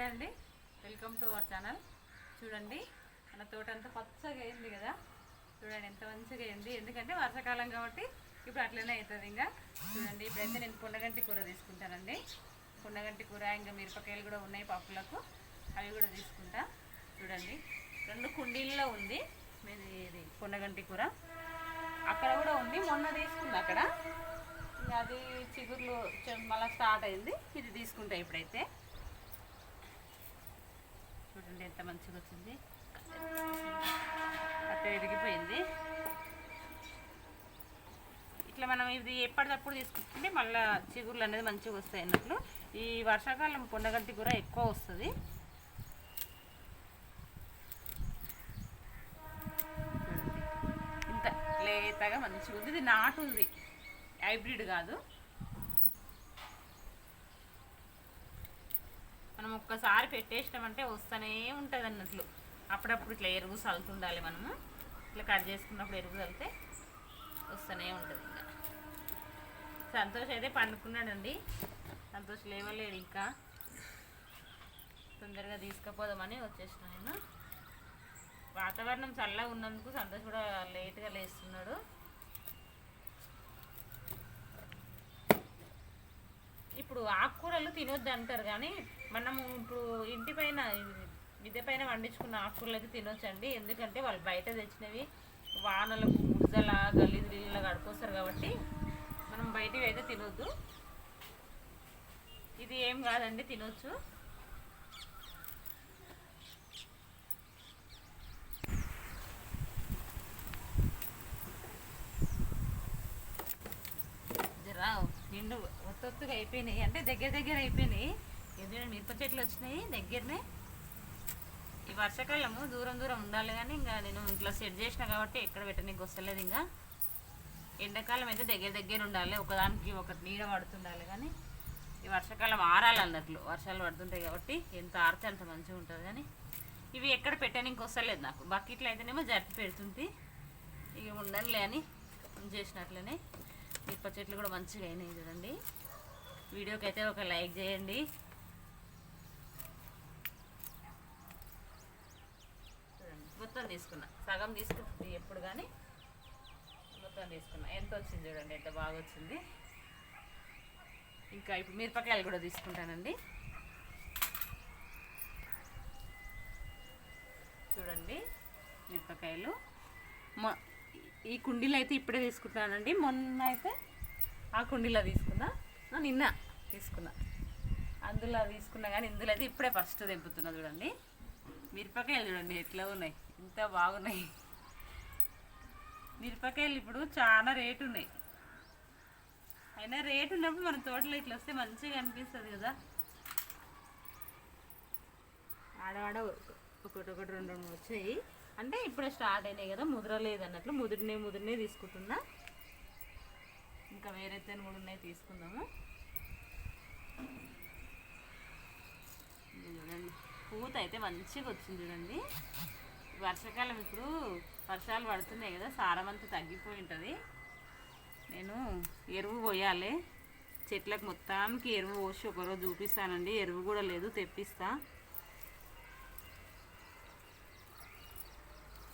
నమస్తే అండి. Welcome to our channel చూడండి మన తోట అంతా పచ్చగా అయింది కదా. చూడండి ఎంత మంచిగా అయింది. ఎందుకంటే వర్షాకాలం కాబట్టి ఇప్పుడు అట్లనే అవుతుంది ఇంకా. చూడండి ఇప్పుడైతే నేను పుండగంటి కూర తీసుకుంటానండి. పుండగంటి కూర ఇంకా మిరపకాయలు కూడా ఉన్నాయి పప్పులకు. అవి కూడా తీసుకుంటా. చూడండి రెండు కుండీల్లో ఉంది. మీది ఇది పుండగంటి కూర. అక్కడ కూడా ఉంది. మొన్న తీసుకుంది అక్కడ. ఇంకా అది చిగుర్లు మళ్ళీ స్టార్ట్ అయింది. ఇది తీసుకుంటా ఇప్పుడైతే. చూడండి ఎంత మంచిగా వచ్చింది. అట్ట ఎదిగిపోయింది ఇట్లా మనం ఇది ఎప్పటికప్పుడు తీసుకుంటే మళ్ళీ చిగుర్లు అనేది మంచిగా వస్తాయి అన్నట్లు. ఈ వర్షాకాలం పొండగంటి కూర ఎక్కువ వస్తుంది. ఇంత లేతగా మంచిగా ఉంది. ఇది నాటు ఉంది. హైబ్రిడ్ కాదు మనం ఒక్కసారి పెట్టేసినామంటే వస్తూనే ఉంటుంది అన్నట్లు. అప్పుడప్పుడు ఇట్లా ఎరువు చల్లుతుండాలి మనము. ఇట్లా కట్ చేసుకున్నప్పుడు ఎరువు చల్లితే వస్తూనే ఉంటుంది ఇంకా. సంతోష్ అయితే పండుకున్నాడండి. సంతోష్ లేవలేడు ఇంకా. తొందరగా తీసుకుపోదామని వచ్చేసిన నేను. వాతావరణం చల్లగా ఉన్నందుకు సంతోష్ కూడా లేట్గా లేస్తున్నాడు. ఇప్పుడు ఆకుకూరలు తినొద్దు అంటారు కానీ మనము ఇప్పుడు ఇంటి పైన మిద్దె పైన వండించుకున్న ఆకుకూరలు అయితే తినొచ్చండి. ఎందుకంటే వాళ్ళు బయట తెచ్చినవి వానలకు ముడతల గలీజుల గడిపోస్తారు కాబట్టి మనం బయటివి అయితే తినొద్దు. ఇది ఏం కాదండి తినొచ్చు. నిండు. తొత్తుగా అయిపోయినాయి. అంటే దగ్గర దగ్గర అయిపోయినాయి. ఎందుకంటే మిరప చెట్లు వచ్చినాయి దగ్గరనే. ఈ వర్షాకాలము దూరం దూరం ఉండాలి కానీ ఇంకా నేను ఇట్లా సెట్ చేసిన కాబట్టి ఎక్కడ పెట్టనీకి వస్తలేదు ఇంకా. ఎండాకాలం అయితే దగ్గర దగ్గర ఉండాలి. ఒకదానికి ఒకటి నీడ పడుతుండాలి కానీ ఈ వర్షాకాలం ఆరాలి అన్నట్లు. వర్షాలు పడుతుంటాయి కాబట్టి ఎంత ఆరితే అంత మంచిగా ఉంటుంది కానీ ఇవి ఎక్కడ పెట్టనీకి వస్తలేదు నాకు. బకెట్లు అయితేనేమో జరిపి పెడుతుంది ఇక ఉండనులే అని చేసినట్లనే మిరప చెట్లు కూడా మంచిగా అయినాయి చూడండి. వీడియోకి అయితే ఒక లైక్ చేయండి. చూడండి మొత్తం తీసుకున్నా. సగం తీసుకుంటుంది ఎప్పుడు కానీ. మొత్తం తీసుకున్నా. ఎంత వచ్చింది చూడండి ఎంత బాగా వచ్చింది. ఇంకా ఇప్పుడు మిరపకాయలు కూడా తీసుకుంటానండి. చూడండి మిరపకాయలు. మా ఈ కుండీలు అయితే ఇప్పుడే తీసుకుంటానండి మొన్న అయితే ఆ కుండీలో తీసుకున్నా. నిన్న. తీసుకున్నా. అందులో తీసుకున్నా కానీ ఇందులో అయితే ఇప్పుడే ఫస్ట్ తెంపుతున్నా చూడండి. మిరపకాయలు చూడండి ఎట్లా ఉన్నాయి? ఇంత బాగున్నాయి. మిరపకాయలు ఇప్పుడు చాలా రేటు ఉన్నాయి. అయినా రేటు ఉన్నప్పుడు మన తోటలో ఇట్లా వస్తే మంచిగా అనిపిస్తుంది కదా. ఆడవాడ ఒకటి ఒకటి రెండు రెండు వచ్చాయి. అంటే ఇప్పుడే స్టార్ట్ అయినాయి కదా ముద్రలేదు అన్నట్లు ముదిరినే ముదిరినే తీసుకుంటున్నా. ఇంకా వేరే కూడా ఉన్నాయి తీసుకుందాము. చూడండి. పూత అయితే మంచిగా వచ్చింది చూడండి. వర్షాకాలం ఇప్పుడు వర్షాలు పడుతున్నాయి కదా సారం అంతా తగ్గిపోయి ఉంటుంది. నేను ఎరువు పోయాలి. చెట్లకు మొత్తానికి ఎరువు పోసి ఒకరోజు చూపిస్తానండి. ఎరువు కూడా లేదు తెప్పిస్తా.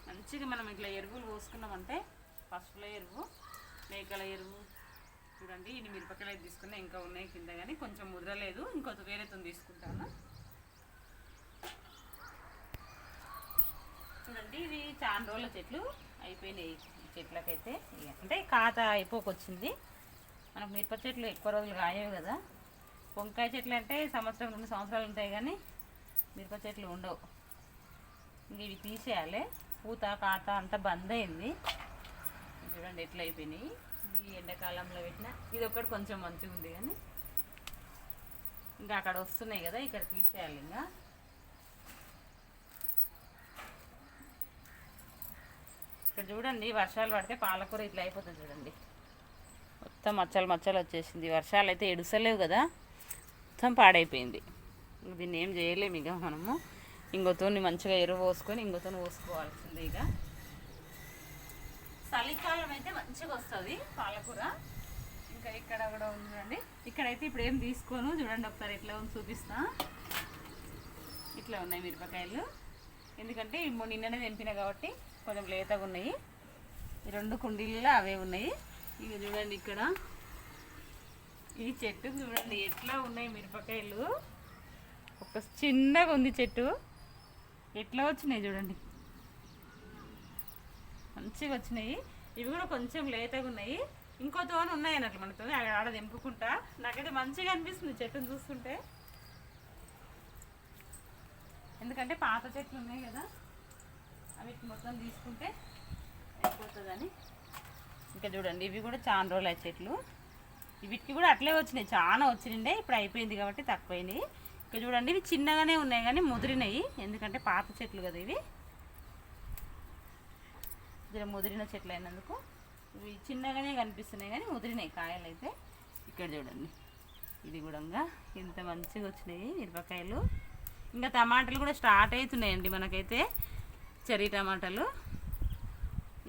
మంచిగా మనం ఇట్లా ఎరువులు పోసుకున్నామంటే పసుపుల ఎరువు మేకల ఎరువు చూడండి ఇన్ని మిరపకాయలు అయితే తీసుకున్నా ఇంకా ఉన్నాయి కింద కానీ కొంచెం ముద్రలేదు ఇంకొక వేరే వేరేతో తీసుకుంటాను. చూడండి ఇవి చాలా రోజుల చెట్లు అయిపోయినాయి చెట్లకైతే. అంటే కాత అయిపోకొచ్చింది. మనకు మిరప చెట్లు ఎక్కువ రోజులు రాయవు కదా. వంకాయ చెట్లు అంటే సంవత్సరం రెండు సంవత్సరాలు ఉంటాయి కానీ మిరప చెట్లు ఉండవు. ఇంక ఇవి తీసేయాలి. పూత కాత అంతా బంద్ అయింది చూడండి ఎట్లా అయిపోయినాయి ఈ ఎండాకాలంలో పెట్టిన. ఇది ఒక్కటి కొంచెం మంచిగా ఉంది కానీ. ఇంకా అక్కడ వస్తున్నాయి కదా ఇక్కడ తీసేయాలి ఇంకా. ఇక్కడ చూడండి వర్షాలు పడితే పాలకూర ఇట్లా అయిపోతుంది చూడండి. మొత్తం మచ్చలు మచ్చలు వచ్చేసింది. వర్షాలు అయితే ఎడుసలేవు కదా మొత్తం పాడైపోయింది. దీన్ని ఏం చేయలేము ఇక మనము. ఇంకోతో మంచిగా ఎరువు పోసుకొని ఇంకోతో పోసుకోవాల్సింది ఇక. చలికాలం అయితే మంచిగా వస్తుంది పాలకూర. ఇంకా ఇక్కడ కూడా ఉందండి. ఇక్కడైతే ఇప్పుడు ఏం తీసుకోను? చూడండి ఒకసారి ఎట్లా ఉంది చూపిస్తా. ఇట్లా ఉన్నాయి మిరపకాయలు. ఎందుకంటే నిన్ననే తెంపిన కాబట్టి కొంచెం లేతగా ఉన్నాయి. ఈ రెండు కుండీలలో అవే ఉన్నాయి. ఇక చూడండి ఇక్కడ. ఈ చెట్టు చూడండి ఎట్లా ఉన్నాయి మిరపకాయలు. ఒక చిన్నగా ఉంది చెట్టు. ఎట్లా వచ్చినాయి చూడండి. మంచిగా వచ్చినాయి. ఇవి కూడా కొంచెం లేతగా ఉన్నాయి. ఇంకో తోన ఉన్నాయి అన్నట్లు మనతో ఆడ తెంపుకుంటా. నాకైతే మంచిగా అనిపిస్తుంది చెట్టును చూస్తుంటే. ఎందుకంటే పాత చెట్లు ఉన్నాయి కదా. అవి మొత్తం తీసుకుంటే అయిపోతుందని. ఇంకా చూడండి ఇవి కూడా చాలా రోజులు ఆ చెట్లు. వీటికి కూడా అట్లే వచ్చినాయి. చాలా వచ్చినాయి ఇప్పుడు అయిపోయింది కాబట్టి తక్కువైనాయి. ఇంకా చూడండి ఇవి చిన్నగానే ఉన్నాయి కానీ ముదిరినాయి. ఎందుకంటే పాత చెట్లు కదా ఇవి. జర ముదిరిన చెట్లు అయినందుకు ఇవి చిన్నగానే కనిపిస్తున్నాయి కానీ ముదిరినాయి. కాయలు అయితే ఇక్కడ చూడండి. ఇది కూడా ఇంత మంచిగా వచ్చినాయి మిరపకాయలు. ఇంకా టమాటాలు కూడా స్టార్ట్ అవుతున్నాయండి మనకైతే చెర్రీ టమాటాలు.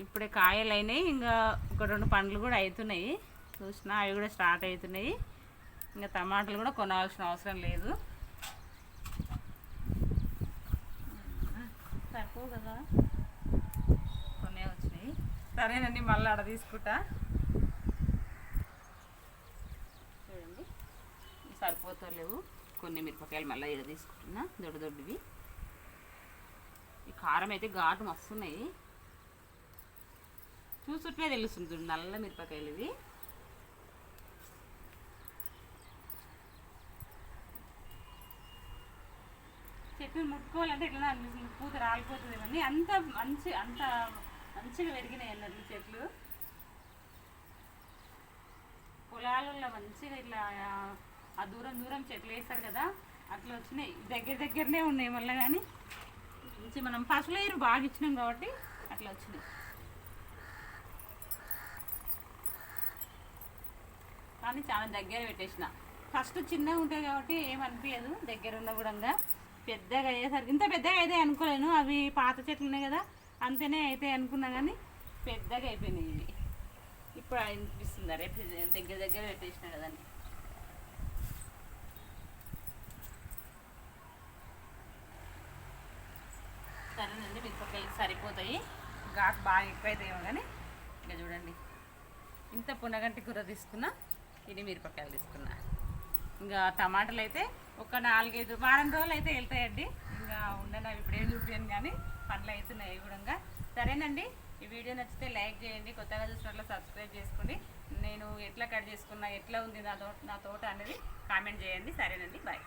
ఇప్పుడే కాయలు అయినాయి. ఇంకా ఒక రెండు పండ్లు కూడా అవుతున్నాయి. చూసినా అవి కూడా స్టార్ట్ అవుతున్నాయి. ఇంకా టమాటాలు కూడా కొనాల్సిన అవసరం లేదు. తక్కువ కదా? సరేనండి మళ్ళీ అడ తీసుకుంటా. చూడండి సరిపోతలేవు కొన్ని మిరపకాయలు మళ్ళీ ఇక్కడ తీసుకుంటున్నా దొడ్డు దొడ్డివి. ఈ కారం అయితే ఘాటు మస్తున్నాయి. చూసుంటే తెలుస్తుంది చూడు నల్ల మిరపకాయలు ఇవి. చెట్లు ముట్టుకోవాలంటే ఇట్లా అనిపిస్తుంది పూత రాలిపోతుంది ఇవన్నీ. అంత మంచి అంత మంచిగా పెరిగినాయి అన్నట్లు చెట్లు. పొలాలలో మంచిగా ఇట్లా ఆ- దూరం దూరం చెట్లు వేస్తారు కదా అట్లా వచ్చినాయి. దగ్గర దగ్గరనే ఉన్నాయి మళ్ళీ కానీ మంచి మనం పశువుల ఎరువు బాగా ఇచ్చినాం కాబట్టి అట్లా వచ్చినాయి. కానీ చాలా దగ్గర పెట్టేసిన. ఫస్ట్ చిన్నగా ఉంటాయి కాబట్టి ఏమనిపించదు దగ్గర ఉన్న కూడా పెద్దగా అయ్యేసరికి ఇంత పెద్దగా అయితే అనుకోలేను. అవి పాత చెట్లు ఉన్నాయి కదా అంతేనే అయితే అనుకున్నా కానీ పెద్దగా అయిపోయినాయి ఇవి. ఇప్పుడు అనిపిస్తుంది రేపు దగ్గర దగ్గర పెట్టేసిన కదండి సరేనండి మిరపకాయలు సరిపోతాయి. ఘాట్ బాగా ఎక్కువైతాయేమో కానీ ఇంకా చూడండి. ఇంత పునగంటి కూర తీసుకున్నా ఇది మిరపకాయలు తీసుకున్నా. ఇంకా టమాటాలు అయితే ఒక నాలుగైదు వారం రోజులు అయితే వెళ్తాయండి. ఇంకా ఉండను అవి ఇప్పుడేం చూపించాను కానీ పనులు అవుతున్నాయి ఇవి కూడా. సరేనండి ఈ వీడియో నచ్చితే లైక్ చేయండి కొత్తగా చూసినట్లు సబ్స్క్రైబ్ చేసుకుని నేను ఎట్లా కట్ చేసుకున్నా ఎట్లా ఉంది నా తోట నా తోట అనేది కామెంట్ చేయండి. సరేనండి బాయ్.